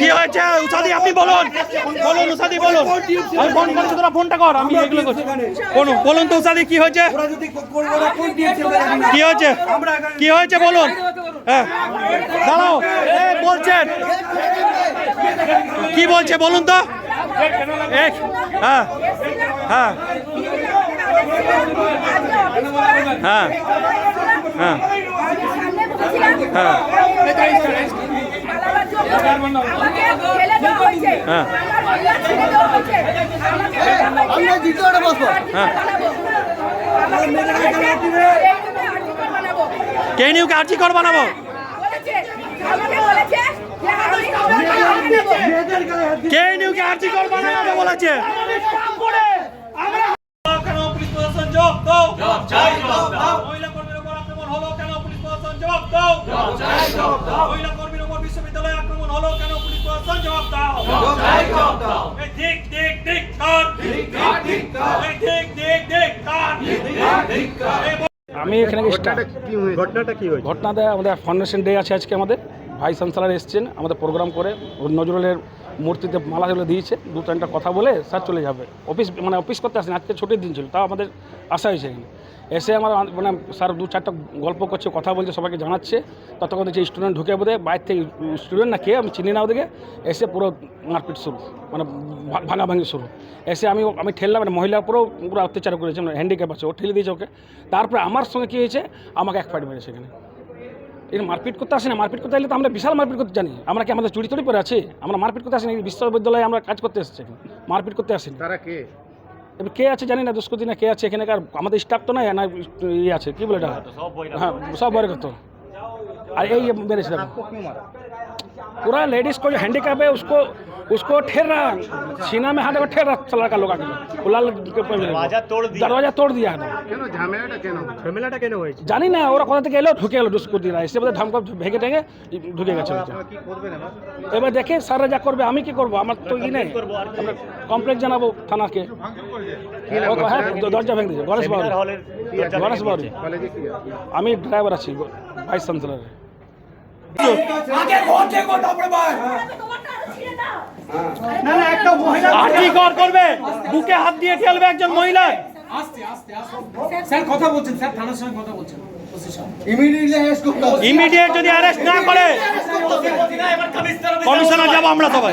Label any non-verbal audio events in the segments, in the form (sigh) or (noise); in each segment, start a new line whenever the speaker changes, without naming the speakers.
কি হয়েছে? উষাদি আপনি বলুন। বলুন উষাদি বলুন। আমি ফোন করছি তোরা ফোনটা কর আমি এগুলো করছি। বলুন বলুন তো উষাদি কি হয়েছে। কি হয়েছে? কি হয়েছে বলুন। হ্যাঁ। দাঁড়াও। এ বলছেন। কি বলছে বলুন তো। এক হ্যাঁ। হ্যাঁ। হ্যাঁ। হ্যাঁ। হ্যাঁ।
আমরা দ্বিতীয়টা বসবো
হ্যাঁ। কে নিউকে আর্জি কর বানাবো
আমার
কে নিউকে আর্জি কর বানাবো বলেছে প্রশাসন জবাব দাও জবাব চাই জবাব দাও মহিলা জবাব দাও। মহিলা কর্মীর উপর বিশ্ববিদ্যালয়ে আক্রমণ হলো কেন? পুলিশ প্রশাসন জবাব দাও। ঠিক ঠিক ঠিক কার? ঠিক ঠিক ঠিক ঠিক কার?
আমি এখানে
ঘটনাটা কি হয়েছে?
ঘটনাতে আমাদের ফাউন্ডেশন ডে আছে আজকে আমাদের। ভাইস চ্যান্সেলার এসছেন আমাদের প্রোগ্রাম করে। নজরুলের মূর্তিতে মালা তুলে দিয়েছে। দু তিনটা কথা বলে স্যার চলে যাবে। অফিস মানে অফিস করতে আসেন আজকে ছুটির দিন ছিল তাও আমাদের আসা হয়েছে এখানে। এসে আমার মানে স্যার দু চারটা গল্প করছে, কথা বলছে, সবাইকে জানাচ্ছে। ততক্ষণ দেখছি স্টুডেন্ট ঢুকে বোধে বাইরে থেকে স্টুডেন্ট না কে, আমি চিনি না ওদিকে এসে পুরো মারপিট শুরু মানে ভাঙাভাঙি শুরু। এসে আমি আমি ঠেললাম মানে মহিলার পুরো পুরো অত্যাচার করেছে মানে হ্যান্ডিক্যাপ আছে, ও ঠেলে দিয়েছে ওকে। তারপরে আমার সঙ্গে কী হয়েছে, আমাকে এক ফাইট মেরেছে এখানে। এখানে মারপিট করতে আসে না মারপিট করতে এলে তো আমরা বিশাল মারপিট করতে জানি। আমরা কি আমাদের চুরি চুরি পরে আছি? আমরা মারপিট করতে আসি না বিশ্ববিদ্যালয়ে আমরা কাজ করতে এসেছি। মারপিট করতে আসি
তারা কে?
এবার কে আছে জানি না দুষ্কৃতি না কে আছে এখানকার আমাদের স্টাফ তো নাই না ইয়ে আছে কি বলে এটা হ্যাঁ সব বয় করতো আর এই মেরেছে দেখো। पूरा लेडीज को जो हैंडीकैप है उसको उसको ठेर रहा सीना में हाथ को ठेर रहा चला का लोग आके वो लाल दरवाजा तोड़ दिया दरवाजा तोड़ दिया एकदम
কেন ঝামেলাটা কেন ঝামেলাটা কেন হয়েছে
জানি না ওরা কোথা থেকে এলো ঢুকে এলো দুষ্কর দিরা এসে বোধহয় ধামকা ভেঙে টেঙে ঢুকে গেছে ওইটা।
কি করবেন এবার
এবার দেখে স্যাররা যা করবে আমি কি করবো আমার তো ই নেই আমরা কমপ্লেন জানাবো থানাকে ও তো হ্যাঁ দরজা ভেঙে দিয়েছে গণেশ বাবু গণেশ বাবু
কলেজে কি আছে?
আমি ড্রাইভার আছি ভাইস চ্যান্সেলারের
না না একটা মহিলা
আর্জি কর করবে বুকে হাত দিয়ে ঠেলবে একজন মহিলা
স্যার কথা বলছেন স্যার থানার সঙ্গে কথা বলছেন
ইমিডিয়েটলি অ্যারেস্ট করতে হবে
ইমিডিয়েট যদি অ্যারেস্ট না করে কমিশনার যাব আমরা সবাই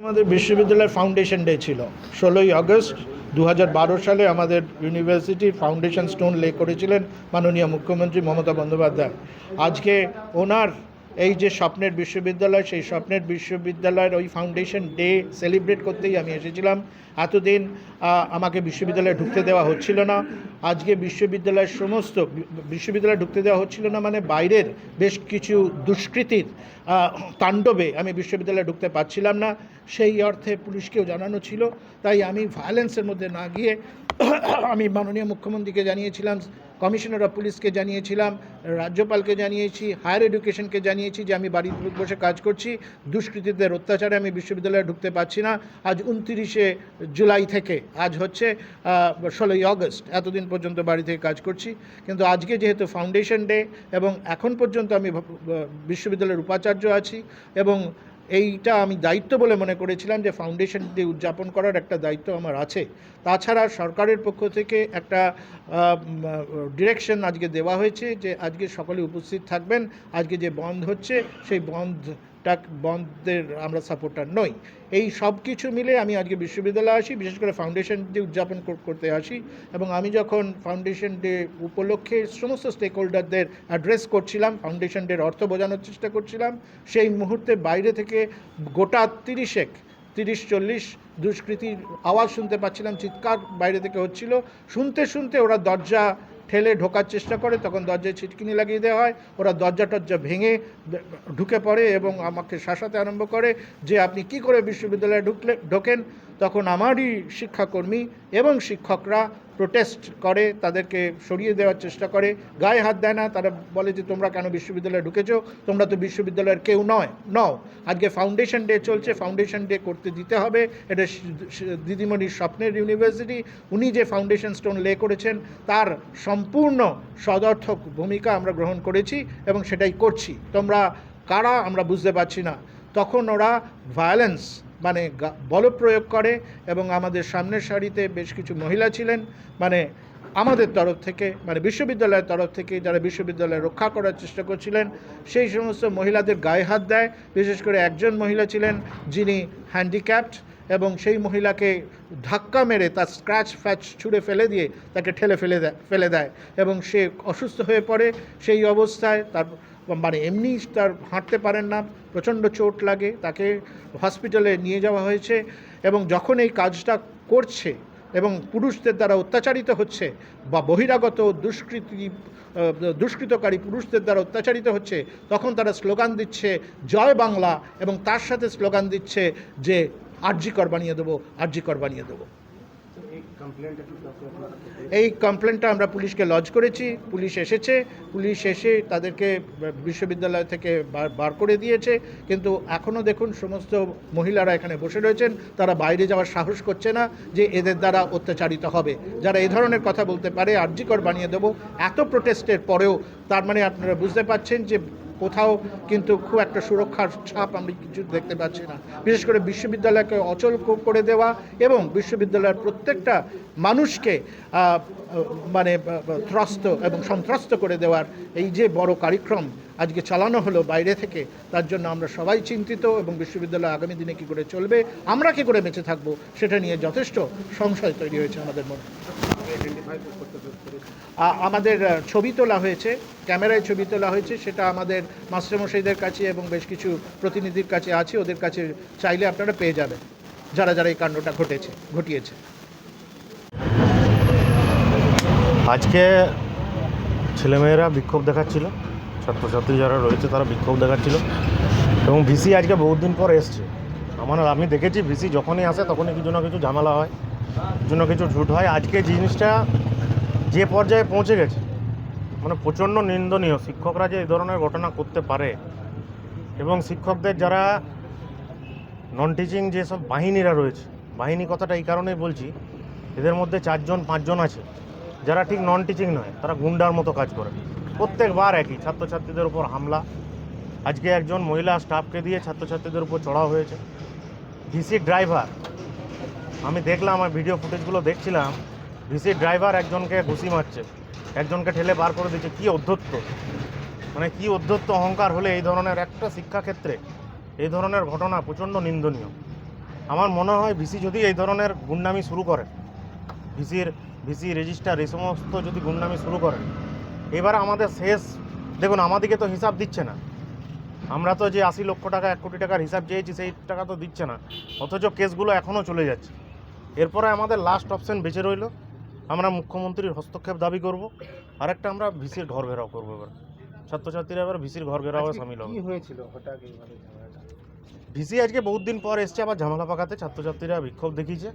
আমাদের বিশ্ববিদ্যালয়ের ফাউন্ডেশন ডে ছিল। ষোলোই আগস্ট দু হাজার বারো সালে আমাদের ইউনিভার্সিটির ফাউন্ডেশন স্টোন লে করেছিলেন মাননীয় মুখ্যমন্ত্রী মমতা বন্দ্যোপাধ্যায়। আজকে ওনার এই যে স্বপ্নের বিশ্ববিদ্যালয় সেই স্বপ্নের বিশ্ববিদ্যালয়ের ওই ফাউন্ডেশন ডে সেলিব্রেট করতেই আমি এসেছিলাম। এতদিন আমাকে বিশ্ববিদ্যালয়ে ঢুকতে দেওয়া হচ্ছিল না। আজকে বিশ্ববিদ্যালয়ের সমস্ত, বিশ্ববিদ্যালয়ে ঢুকতে দেওয়া হচ্ছিল না মানে বাইরের বেশ কিছু দুষ্কৃতির তাণ্ডবে আমি বিশ্ববিদ্যালয়ে ঢুকতে পারছিলাম না। সেই অর্থে পুলিশকেও জানানো ছিল। তাই আমি ভায়োলেন্সের মধ্যে না গিয়ে (coughs) আমি মাননীয় মুখ্যমন্ত্রীকে জানিয়েছিলাম, কমিশনার অফ পুলিশকে জানিয়েছিলাম, রাজ্যপালকে জানিয়েছি, হায়ার এডুকেশনকে জানিয়েছি যে আমি বাড়িতে বসে কাজ করছি। দুষ্কৃতীদের অত্যাচারে আমি বিশ্ববিদ্যালয়ে ঢুকতে পারছি না। আজ উনতিরিশে জুলাই থেকে, আজ হচ্ছে ষোলোই আগস্ট, এতদিন পর্যন্ত বাড়ি থেকে কাজ করছি। কিন্তু আজকে যেহেতু ফাউন্ডেশন ডে এবং এখন পর্যন্ত আমি বিশ্ববিদ্যালয়ের উপাচার্য আছি এবং এইটা আমি দায়িত্ব বলে মনে করেছিলাম যে ফাউন্ডেশন ডে উদযাপন করার একটা দায়িত্ব আমার আছে। তাছাড়া সরকারের পক্ষ থেকে একটা ডিরেকশন আজকে দেওয়া হয়েছে যে আজকে সকলে উপস্থিত থাকবেন। আজকে যে বন্ধ হচ্ছে, সেই বন্ধটা বন্ধের আমরা সাপোর্টার নই। এই সব কিছু মিলে আমি আজকে বিশ্ববিদ্যালয়ে আসি, বিশেষ করে ফাউন্ডেশন ডে উদযাপন করতে আসি এবং আমি যখন ফাউন্ডেশন ডে উপলক্ষে সমস্ত স্টেক হোল্ডারদের অ্যাড্রেস করছিলাম ফাউন্ডেশন ডের অর্থ বোঝানোর চেষ্টা করছিলাম, সেই মুহূর্তে বাইরে থেকে গোটা তিরিশেক, তিরিশ, চল্লিশ দুষ্কৃতির আওয়াজ শুনতে পাচ্ছিলাম, চিৎকার বাইরে থেকে হচ্ছিল। শুনতে শুনতে ওরা দরজা ঠেলে ঢোকার চেষ্টা করে, তখন দরজায় ছিটকিনি লাগিয়ে দেওয়া হয়। ওরা দরজা টরজা ভেঙে ঢুকে পড়ে এবং আমাকে শাসাতে আরম্ভ করে যে, আপনি কি করে বিশ্ববিদ্যালয়ে ঢুকলে, ঢোকেন? তখন আমারই শিক্ষাকর্মী এবং শিক্ষকরা প্রোটেস্ট করে, তাদেরকে সরিয়ে দেওয়ার চেষ্টা করে, গায়ে হাত দেয় না, তারা বলে যে তোমরা কেন বিশ্ববিদ্যালয়ে ঢুকেছো? তোমরা তো বিশ্ববিদ্যালয়ের কেউ নয়, নও। আজকে ফাউন্ডেশন ডে চলছে ফাউন্ডেশন ডে করতে দিতে হবে। এটা দিদিমণির স্বপ্নের ইউনিভার্সিটি উনি যে ফাউন্ডেশন স্টোন লে করেছেন, তার সম্পূর্ণ সদর্থক ভূমিকা আমরা গ্রহণ করেছি এবং সেটাই করছি। তোমরা কারা আমরা বুঝতে পারছি না। তখন ওরা ভায়োলেন্স মানে গা- বলপ্রয়োগ করে এবং আমাদের সামনের সারিতে বেশ কিছু মহিলা ছিলেন। মানে আমাদের তরফ থেকে মানে বিশ্ববিদ্যালয়ের তরফ থেকে যারা বিশ্ববিদ্যালয় রক্ষা করার চেষ্টা করছিলেন, সেই সমস্ত মহিলাদের গায়ে হাত দেয়। বিশেষ করে একজন মহিলা ছিলেন যিনি হ্যান্ডিক্যাপড এবং সেই মহিলাকে ধাক্কা মেরে তার স্ক্র্যাচ ফ্যাচ ছুঁড়ে ফেলে দিয়ে তাকে ঠেলে ফেলে দেয় ফেলে দেয় এবং সে অসুস্থ হয়ে পড়ে। সেই অবস্থায় তার মানে এমনি তার হাঁটতে পারেন না, প্রচণ্ড চোট লাগে, তাকে হসপিটালে নিয়ে যাওয়া হয়েছে এবং যখন এই কাজটা করছে এবং পুরুষদের দ্বারা অত্যাচারিত হচ্ছে বা বহিরাগত দুষ্কৃতি দুষ্কৃতকারী পুরুষদের দ্বারা অত্যাচারিত হচ্ছে, তখন তারা স্লোগান দিচ্ছে, জয় বাংলা এবং তার সাথে স্লোগান দিচ্ছে যে আরজিকর বানিয়ে দেবো আরজিকর বানিয়ে দেবো। এই কমপ্লেনটা আমরা পুলিশকে লজ করেছি, পুলিশ এসেছে, পুলিশ এসে তাদেরকে বিশ্ববিদ্যালয় থেকে বার- করে দিয়েছে, কিন্তু এখনও দেখুন সমস্ত মহিলারা এখানে বসে রয়েছেন, তারা বাইরে যাওয়ার সাহস করছে না যে এদের দ্বারা অত্যাচারিত হবে। যারা এই ধরনের কথা বলতে পারে আর্যিকর বানিয়ে দেবো, এত প্রোটেস্টের পরেও, তার মানে আপনারা বুঝতে পারছেন যে কোথাও কিন্তু খুব একটা সুরক্ষার ছাপ আমি কিছু দেখতে পাচ্ছি না। বিশেষ করে বিশ্ববিদ্যালয়কে অচল করে দেওয়া এবং বিশ্ববিদ্যালয়ের প্রত্যেকটা মানুষকে মানে ত্রস্ত এবং সন্ত্রস্ত করে দেওয়ার এই যে বড় কার্যক্রম আজকে চালানো হলো বাইরে থেকে, তার জন্য আমরা সবাই চিন্তিত এবং বিশ্ববিদ্যালয় আগামী দিনে কী করে চলবে, আমরা কী করে বেঁচে থাকব, সেটা নিয়ে যথেষ্ট সংশয় তৈরি হয়েছে আমাদের আ- আমাদের ছবি তোলা হয়েছে, ক্যামেরায় ছবি তোলা হয়েছে, সেটা আমাদের মাস্টারমশাইদের কাছে এবং বেশ কিছু প্রতিনিধির কাছে আছে, ওদের কাছে চাইলে আপনারা পেয়ে যাবেন, যারা যারা এই কাণ্ডটা ঘটেছে, ঘটিয়েছে।
আজকে ছেলেমেয়েরা বিক্ষোভ দেখাচ্ছিল, ছাত্রছাত্রী যারা রয়েছে তারা বিক্ষোভ দেখাচ্ছিল, এবং ভিসি আজকে বহুত দিন পর এসছে। আমার, আমি দেখেছি, ভিসি যখনই আসে তখনই কিছু না কিছু ঝামেলা হয়। না কিছু ঝুট হয়। আজকে জিনিসটা যে পর্যায়ে পৌঁছে গেছে মানে প্রচণ্ড নিন্দনীয়। শিক্ষকরা যে এই ধরনের ঘটনা করতে পারে এবং শিক্ষকদের যারা নন টিচিং যেসব বাহিনীরা রয়েছে, বাহিনী কথাটা এই কারণেই বলছি, এদের মধ্যে চারজন, পাঁচজন আছে, যারা ঠিক নন টিচিং নয়, তারা গুন্ডার মতো কাজ করে। প্রত্যেকবার একই, ছাত্রছাত্রীদের উপর হামলা। আজকে একজন মহিলা স্টাফকে দিয়ে ছাত্রছাত্রীদের উপর চড়াও হয়েছে। ভিসি ড্রাইভার আমি দেখলাম, আমার ভিডিও ফুটেজগুলো দেখছিলাম ভিসির ড্রাইভার একজনকে ঘুষি মারছে, একজনকে ঠেলে বার করে দিচ্ছে। কী অধ্যত্ত? মানে কি অধ্যত্ত অহংকার হলে এই ধরনের একটা শিক্ষাক্ষেত্রে এই ধরনের ঘটনা প্রচণ্ড নিন্দনীয়। আমার মনে হয় ভিসি যদি এই ধরনের গুন্ডামি শুরু করে ভিসির ভিসি রেজিস্টার এই সমস্ত যদি গুন্ডামি শুরু করে, এবার আমাদের শেষ দেখুন আমাদেরকে তো হিসাব দিচ্ছে না। আমরা তো যে আশি লক্ষ টাকা, এক কোটি টাকার হিসাব চেয়েছি, সেই টাকা তো দিচ্ছে না। অথচ কেসগুলো এখনও চলে যাচ্ছে। এরপরে আমাদের লাস্ট অপশন বেঁচে রইল। আমরা মুখ্যমন্ত্রীর হস্তক্ষেপ দাবি করব। আরেকটা আমরা ভিসির ঘর ঘেরাও করব এবার। ছাত্রছাত্রীরা এবার ভিসির ঘর ঘেরাও সামিল হবে।
হয়েছিল? হঠাৎ
ভিসি আজকে বহুত দিন পর এসছে আবার ঝামেলা পাকাতে ছাত্রছাত্রীরা বিক্ষোভ দেখিয়েছে।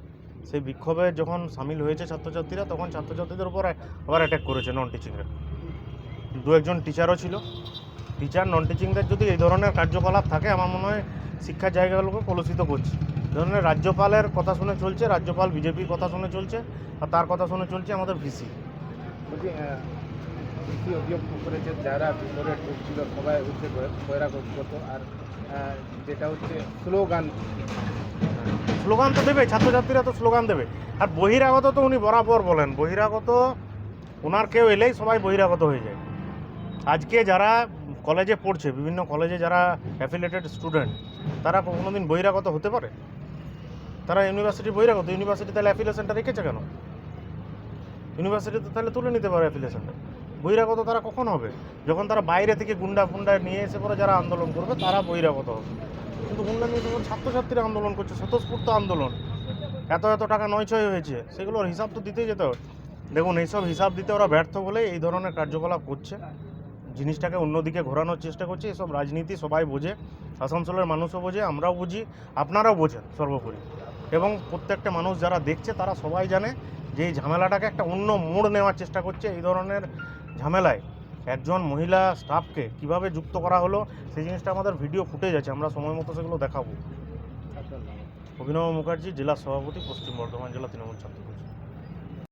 সেই বিক্ষোভে যখন সামিল হয়েছে ছাত্রছাত্রীরা তখন ছাত্রছাত্রীদের উপর আবার অ্যাটাক করেছে নন টিচিংরা দু একজন টিচারও ছিল। টিচার নন টিচিংদের যদি এই ধরনের কার্যকলাপ থাকে আমার মনে হয় শিক্ষার জায়গাগুলোকে কলুষিত করছে। ধরনের রাজ্যপালের কথা শুনে চলছে রাজ্যপাল বিজেপির কথা শুনে চলছে আর তার কথা শুনে চলছে আমাদের ভিসি।
অভিযোগ করেছে যারা ভিতরে ঢুকছিল সবাই হচ্ছে বহিরাগত আর যেটা হচ্ছে স্লোগান।
স্লোগান তো দেবে ছাত্রছাত্রীরা তো স্লোগান দেবে। আর বহিরাগত তো উনি বরাবর বলেন। বহিরাগত ওনার কেউ এলেই সবাই বহিরাগত হয়ে যায়। আজকে যারা কলেজে পড়ছে বিভিন্ন কলেজে যারা অ্যাফিলেটেড স্টুডেন্ট তারা কোনো দিন বহিরাগত হতে পারে? তারা ইউনিভার্সিটি বহিরাগত ইউনিভার্সিটি তাহলে অ্যাফিলেশনটা রেখেছে কেন? ইউনিভার্সিটি তো তাহলে তুলে নিতে পারে অ্যাফিলেশনটা বহিরাগত তারা কখন হবে? যখন তারা বাইরে থেকে গুন্ডা ফুন্ডা নিয়ে এসে পরে যারা আন্দোলন করবে, তারা বহিরাগত হবে। কিন্তু গুন্ডা নিয়ে যখন ছাত্রছাত্রীরা আন্দোলন করছে, স্বতঃস্ফূর্ত আন্দোলন, এত এত টাকা নয় ছয় হয়েছে, সেগুলোর হিসাব তো দিতেই যেতে হবে। দেখুন, এইসব হিসাব দিতে ওরা ব্যর্থ বলে এই ধরনের কার্যকলাপ করছে। জিনিসটাকে অন্যদিকে ঘোরানোর চেষ্টা করছে, এসব রাজনীতি সবাই বোঝে আসানসোলের মানুষও বোঝে, আমরাও বুঝি, আপনারাও বোঝেন সর্বোপরি। এবং প্রত্যেকটা মানুষ যারা দেখছে তারা সবাই জানে যে এই ঝামেলাটাকে একটা অন্য মোড় নেওয়ার চেষ্টা করছে এই ধরনের ঝামেলায়। একজন মহিলা স্টাফকে কীভাবে যুক্ত করা হলো সেই জিনিসটা আমাদের ভিডিও ফুটেজ আছে আমরা সময় মতো সেগুলো দেখাবো। অভিনব মুখার্জি জেলা সভাপতি পশ্চিম বর্ধমান জেলা তৃণমূল ছাত্র